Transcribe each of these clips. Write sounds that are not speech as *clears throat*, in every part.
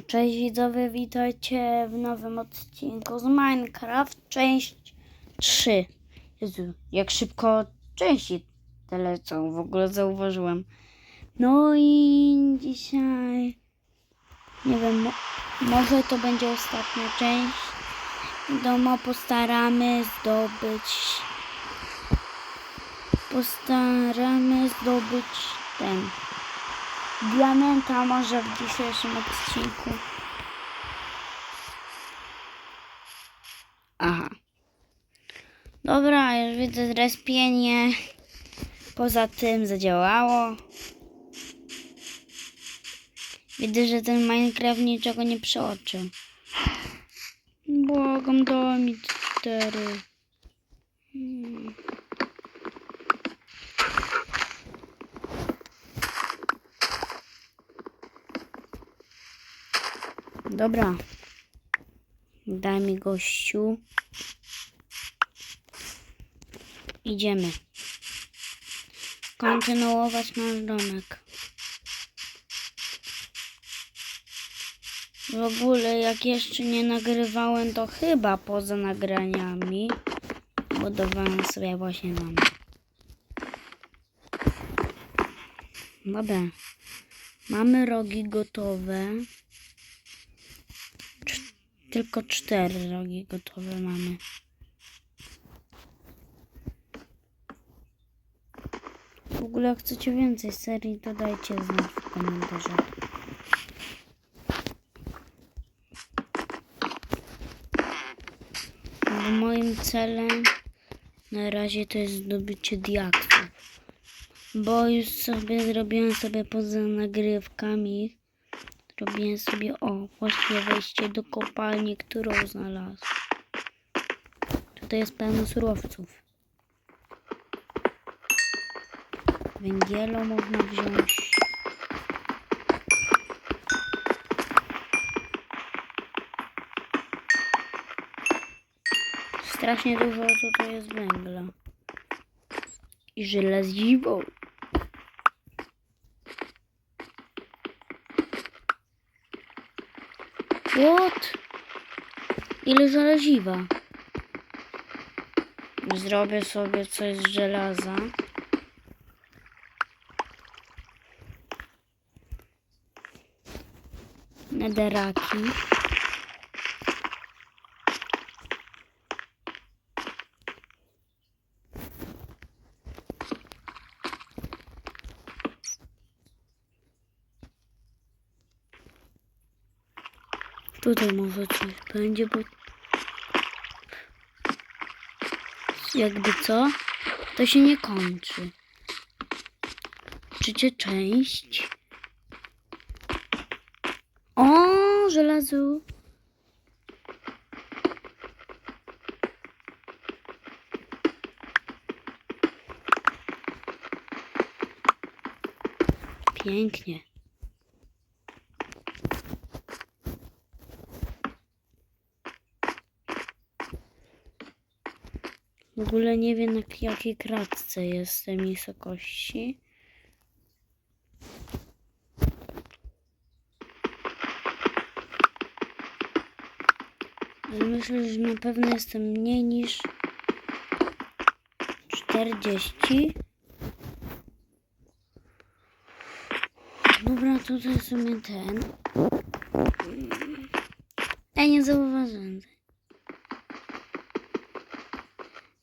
Cześć widzowie, witajcie w nowym odcinku z Minecraft, część 3. Jezu, jak szybko części te lecą, w ogóle zauważyłem. No i dzisiaj, nie wiem, mo- może to będzie ostatnia część. Domo postaramy zdobyć, postaramy zdobyć ten diamenta może w dzisiejszym odcinku. Aha. Dobra, już widzę zrespienie. Poza tym zadziałało. Widzę, że ten Minecraft niczego nie przeoczył. Błagam, daj mi cztery. Hmm. Dobra. Daj mi gościu. Idziemy. Kontynuować nasz domek. W ogóle jak jeszcze nie nagrywałem, to chyba poza nagraniami budowałem sobie właśnie dom. Dobra. Mamy rogi gotowe. Tylko cztery rogi gotowe mamy. W ogóle jak chcecie więcej serii, to dajcie znać w komentarzach. Bo moim celem na razie to jest zdobycie diaksów. Bo już sobie zrobiłem sobie poza nagrywkami Robiłem sobie, o, właśnie wejście do kopalni, którą znalazłem. Tutaj jest pełno surowców. Węgielo można wziąć. Strasznie dużo tutaj jest węgla. I żelaziwo. What? Ile żelaziwa? Zrobię sobie coś z żelaza. Nederaki. Tutaj może coś będzie, bo jakby co, to się nie kończy. Trzecia część. O, żelazo. Pięknie. W ogóle nie wiem na jakiej kratce jestem wysokości. Ale myślę, że na pewno jestem mniej niż 40. Dobra, tutaj sobie ten. Ej, nie zauważyłem.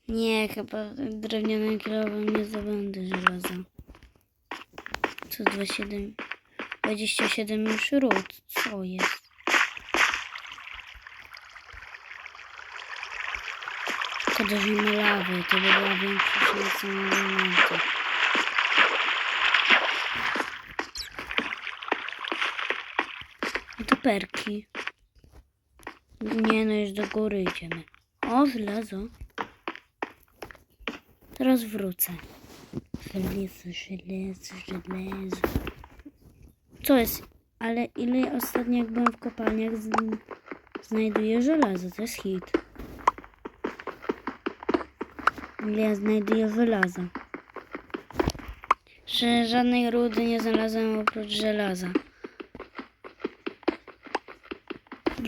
Nie, chyba drewnianym kilowym nie zdobędę żelaza. Co 27? 27 już ród. Co jest? Szkoda, że nie lawy. To by była większa na diamenty. A to perki. Nie no, już do góry idziemy. O, żelazo. Teraz wrócę. Żelezo, żelezo, żelezo. Co jest? Ale ile ostatnio jak byłem w kopalniach z... znajduję żelazo, to jest hit. Ile ja znajduję żelaza. Że żadnej rudy nie znalazłem oprócz żelaza.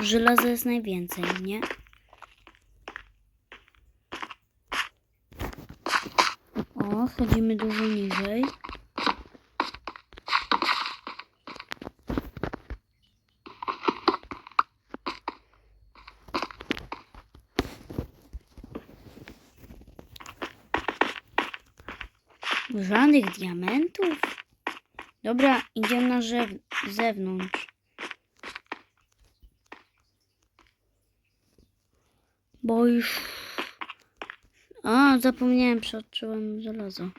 Żelaza jest najwięcej, nie? O, chodzimy dużo niżej. Żadnych diamentów? Dobra, idziemy na zew- zewnątrz. Bo już... A, zapomniałem, przeoczyłem żelazo.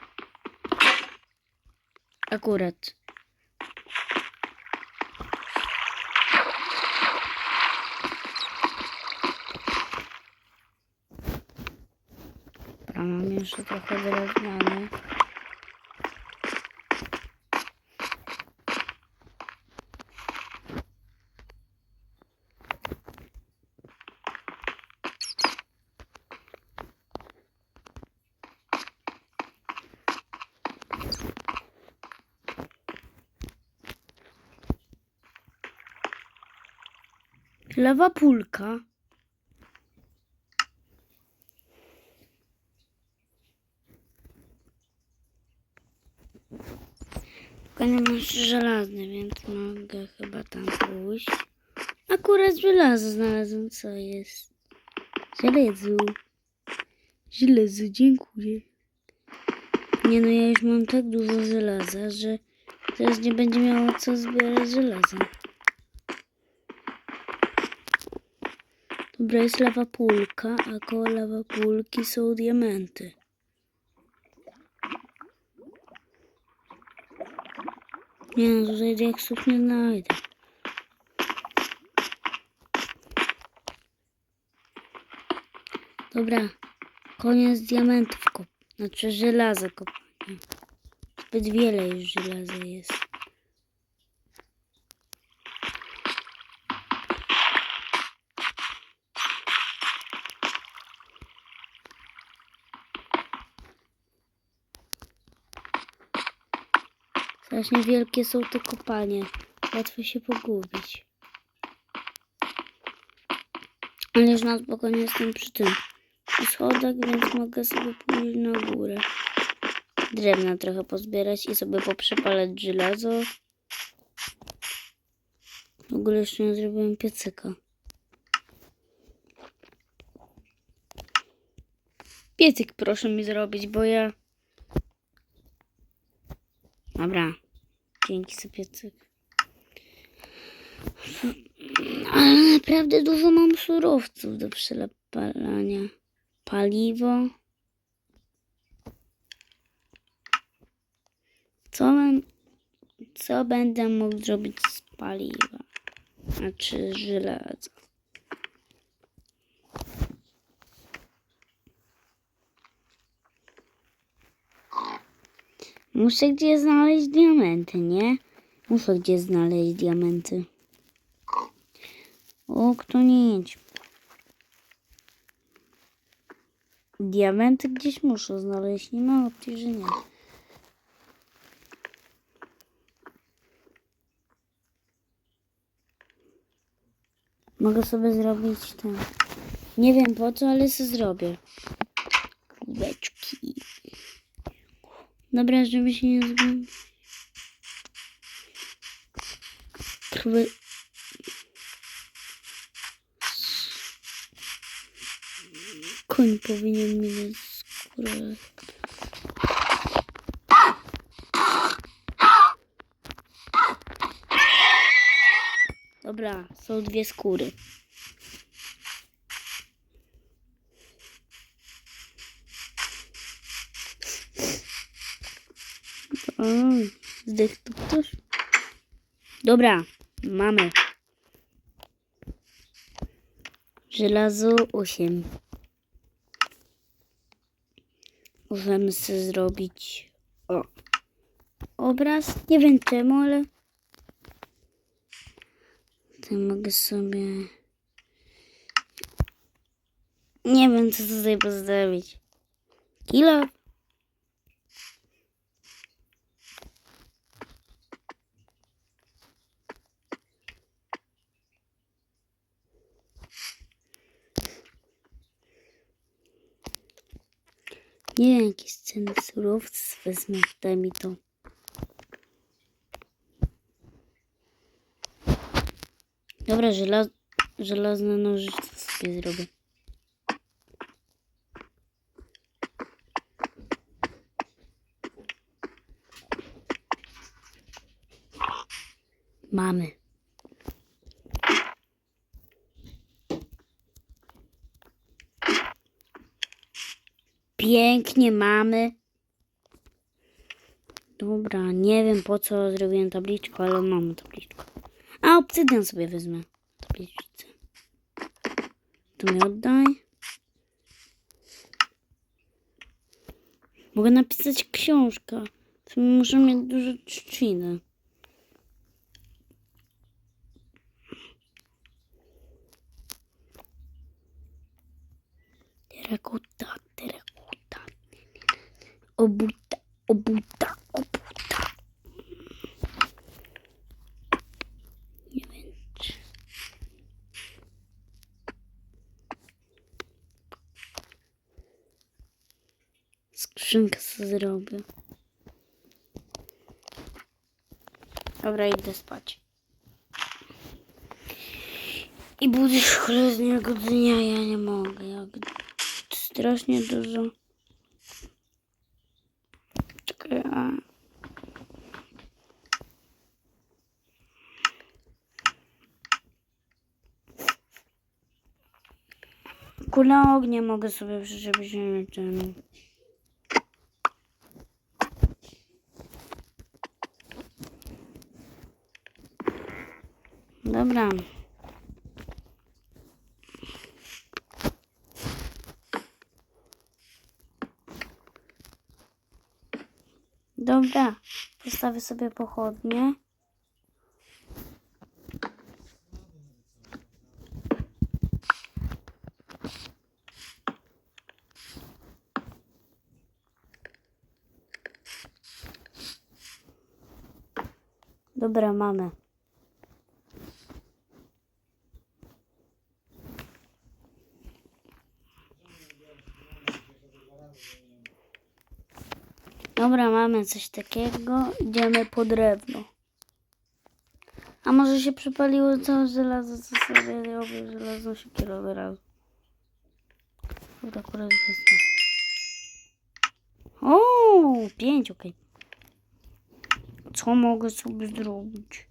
Akurat. Dobra, mam jeszcze trochę drewniany. Lewa pulka. Tylko nie masz żelazny, więc mogę chyba tam pójść. Akurat żelazo znalazłem, co jest. Żelezu. Żelezu, dziękuję. Nie no, ja już mam tak dużo żelaza, że teraz nie będzie miało co zbierać żelaza. Dobra, jest lawa pulka, a koło lawa pulki są diamenty. Nie no, tutaj diaksów nie znajdę. Dobra, koniec diamentów kop. Znaczy żelaza kopania. Zbyt wiele już żelaza jest. Strasznie wielkie są te kopalnie. Łatwo się pogubić. Ale już na spokojnie jestem przy tym. Przy schodach, więc mogę sobie pójść na górę. Drewna trochę pozbierać i sobie poprzepalać żelazo. W ogóle jeszcze nie zrobiłem piecyka. Piecyk proszę mi zrobić, bo ja... Dobra. Dzięki za piecyk. Ale naprawdę dużo mam surowców do przelepalania. Paliwo. Co, mam, co będę mógł zrobić z paliwa? Znaczy żelaza. Muszę gdzie znaleźć diamenty, nie? Muszę gdzie znaleźć diamenty. O, kto nie. Diamenty gdzieś muszę znaleźć. Nie ma opcji, że nie. Mogę sobie zrobić ten. Nie wiem po co, ale sobie zrobię. Dobra, żeby się nie zgubić. Próbuję. Koń powinien mieć skórę. Dobra, są dwie skóry. O, zdech tu ktoś? Dobra, mamy. Żelazo 8. Możemy sobie zrobić o, obraz. Nie wiem czemu, ale to mogę sobie... Nie wiem, co tutaj postawić. Kilo. Nie wiem, jakieś ceny surowców wezmę, daj mi to. Dobra, żelaz żelazne nożyce sobie zrobię. Mamy. Pięknie mamy. Dobra, nie wiem po co zrobiłem tabliczkę, ale mam tabliczkę. A obsydian sobie wezmę. Tabliczce. Tu mi oddaj. Mogę napisać książkę. To muszę mieć dużo trzciny. Terakota, terakota. Obuta, obuta, obuta. Nie wiem czy... Skrzynkę sobie zrobię. Dobra, idę spać. I budzisz kolejnego dnia, ja nie mogę. Jak strasznie dużo. Czekaj, a... Kula ognia mogę sobie przyczepić ten. Dobra. Dobra, postawię sobie pochodnie. Dobra, mamy. Dobra, mamy coś takiego. Idziemy po drewno. A może się przypaliło całe żelazo, co sobie robię żelazną siekierę od razu. Dobra, akurat. O, pięć, okej. Co mogę sobie zrobić?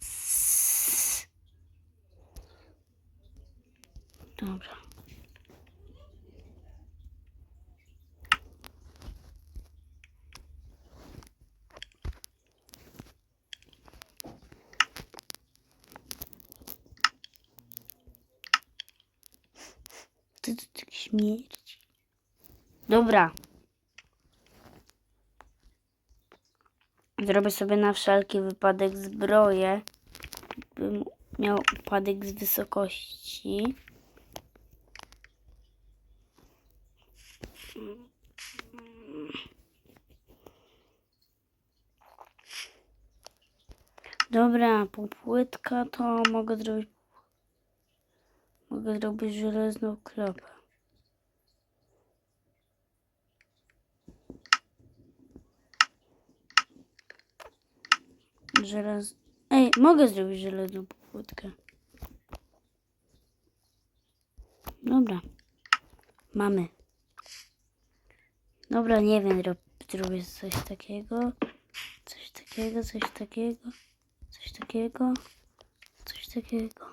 Sss. Dobra. Ty tu tak śmierci. Dobra. Zrobię sobie na wszelki wypadek zbroję. Bym miał upadek z wysokości. Dobra, półpłytka to mogę zrobić. Mogę zrobić żelazną klapę. Żelaz... Ej, mogę zrobić żelazną płytkę. Dobra. Mamy. Dobra, nie wiem, rob, zrobię coś takiego. Coś takiego, coś takiego. Coś takiego. Coś takiego.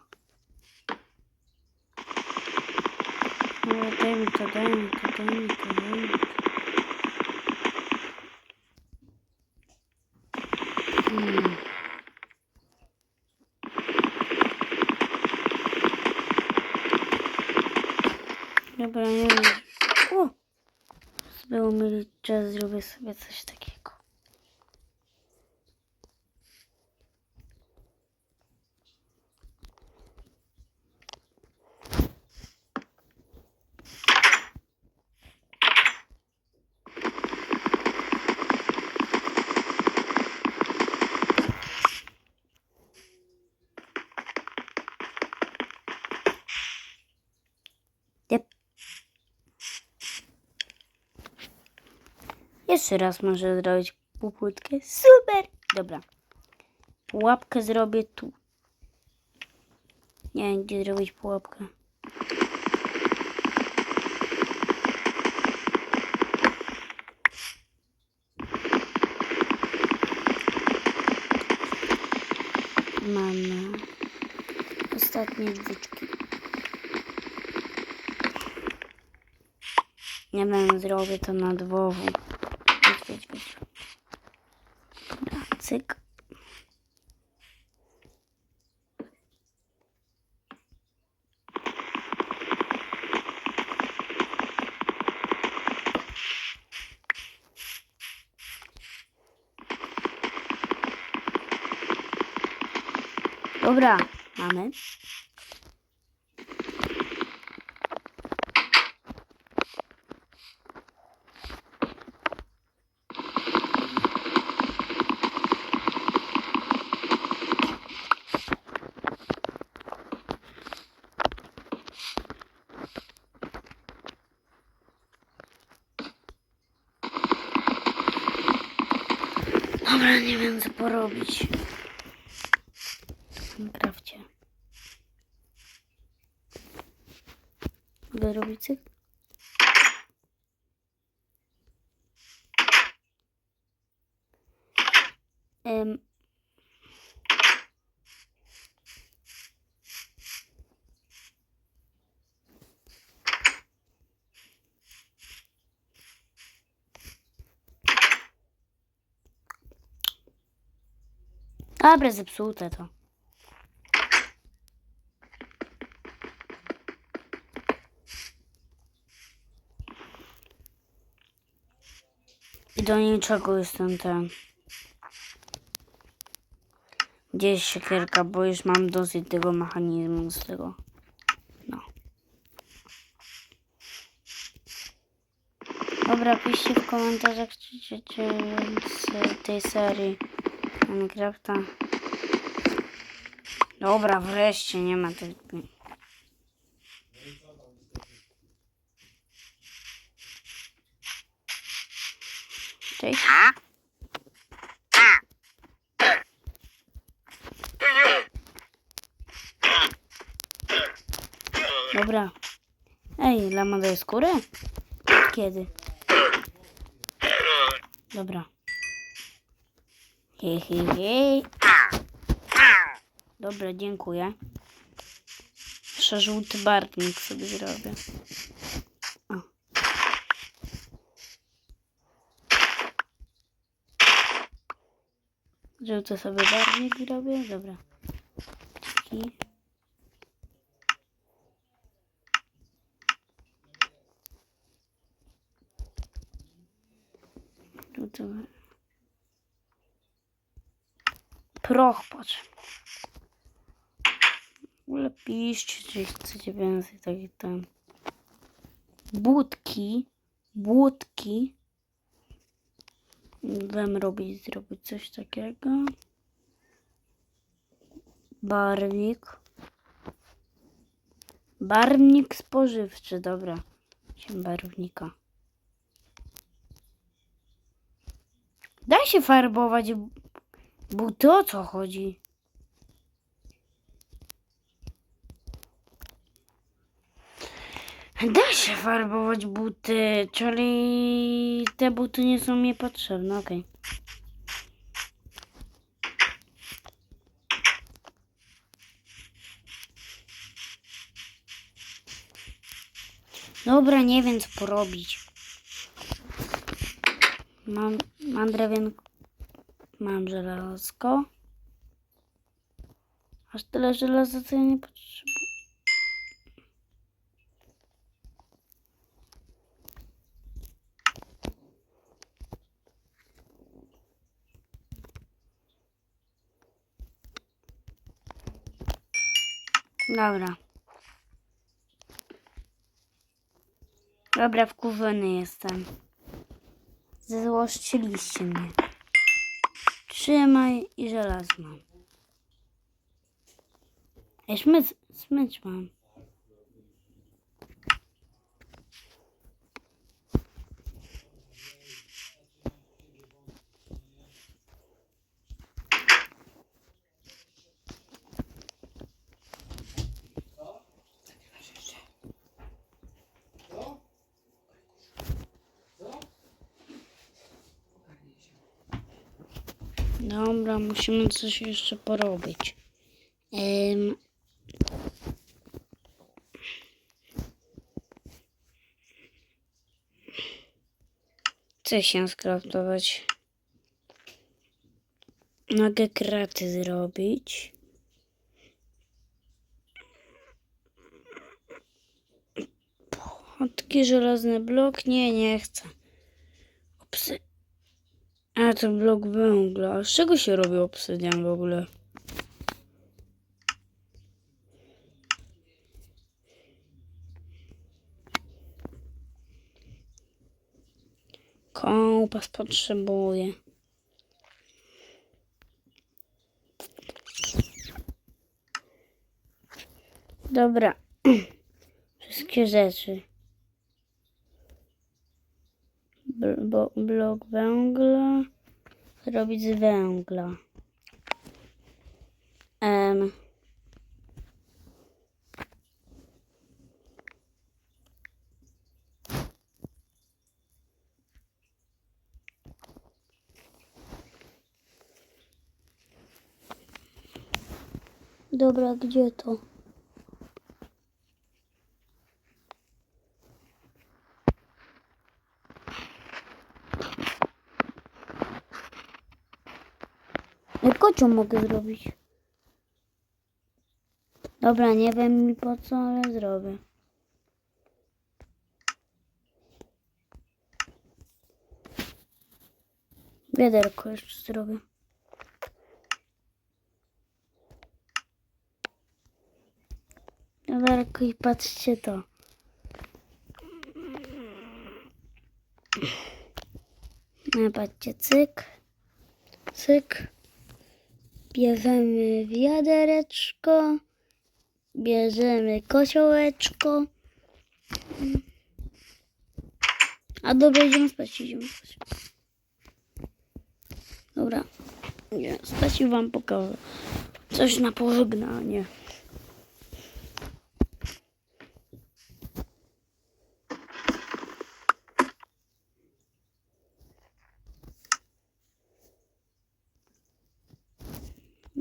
No, daj mi to, daj mi to, daj mi to, daj mi to. Hmm. Dobra, nie wiem. O! Było mieli czas, zrobię sobie coś takiego. Jeszcze raz może zrobić półpłytkę. Super! Dobra. Pułapkę zrobię tu. Nie wiem, gdzie zrobić pułapkę. Mamy ostatnie dwóczki. Nie wiem, zrobię to na dwowu. Widź, widź. Dobra, cyk. Dobra, mamy. Dobra, nie wiem co porobić. W Minecrafcie. Mogę? Dobra, zepsute to. I do niczego jestem ten. Gdzie siekierka, bo już mam dosyć tego mechanizmu z tego. No. Dobra, piszcie w komentarzach, czy chcecie z tej serii Minecrafta. Dobra, wreszcie nie ma tych... Cześć. Dobra. Ej, lama daje skórę? Kiedy? Dobra. He, he, he. Dobra, dziękuję. Jeszcze żółty barwnik sobie zrobię. O. Żółty sobie barwnik robię? Dobra. Taki. Żółty. Proch, patrz. W ogóle czy chcecie więcej takich tam. Budki. Budki. Wem robić, zrobić coś takiego. Barwnik. Barwnik spożywczy, dobra. Barwnika. Daj się farbować buty, o co chodzi? Da się farbować buty, czyli te buty nie są mi potrzebne, okej. Dobra, nie wiem co porobić. Mam, mam drewienko, mam żelazko. Aż tyle żelaza, co ja nie potrzebuję. Dobra. Dobra, wkurzony jestem. Złoszczyliście mnie. Trzymaj i żelazno. Ej, smycz, smycz mam. Dobra, musimy coś jeszcze porobić. Ym... Co się skraftować? Mogę kraty zrobić. Taki żelazny blok? Nie, nie chcę. A to blok węgla. Z czego się robi obsydian w ogóle? Kompas potrzebuję. Dobra. *clears throat* Wszystkie rzeczy. Bl- blok węgla. Zrobić z węgla. Em. Dobra, gdzie to? Jak kocią mogę zrobić? Dobra, nie wiem mi po co, ale zrobię. Wiaderko jeszcze zrobię. Wiaderko i patrzcie to. No, patrzcie, cyk, cyk. Bierzemy wiadereczko, bierzemy kosiołeczko. A dobra, idziemy spać, idziemy spać. Dobra, idziemy spać i wam pokażę coś na pożegnanie.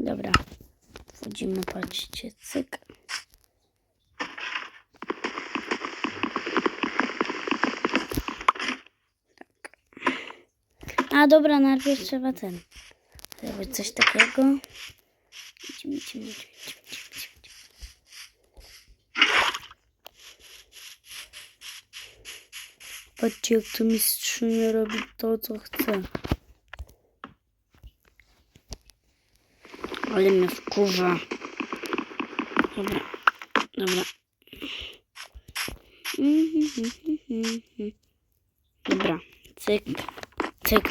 Dobra, wchodzimy, patrzcie, cyk. Tak. A dobra, najpierw trzeba ten. Zrobić coś takiego. Idziemy, idziemy, idziemy, idziemy. Patrzcie, jak to mistrzynia robi to, co chce. Ale mnie wkurza. Dobra, dobra. Dobra, cyk, cyk.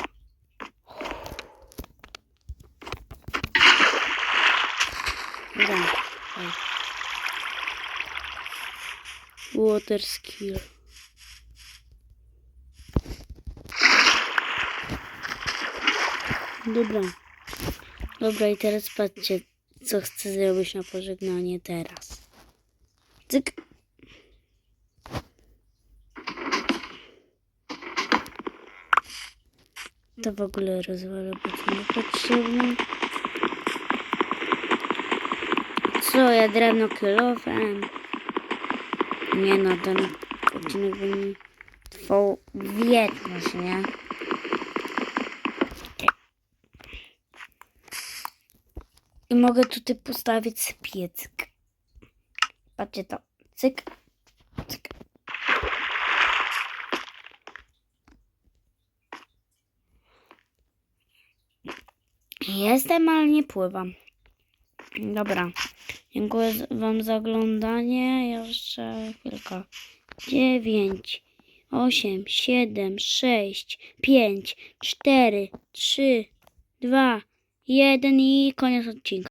Dobra. Water skill. Dobra. Dobra, i teraz patrzcie, co chcę zrobić na pożegnanie teraz. Cyk. To w ogóle rozwalę, bo to niepotrzebne. Co, ja drewno kilofem? Nie no, ten odcinek by mi trwał wieczność, I mogę tutaj postawić piecyk. Patrzcie to. Cyk. Cyk. Jestem, ale nie pływam. Dobra. Dziękuję Wam za oglądanie. Jeszcze chwilkę. Dziewięć, osiem, siedem, sześć, pięć, cztery, trzy, dwa, jeden i koniec odcinka.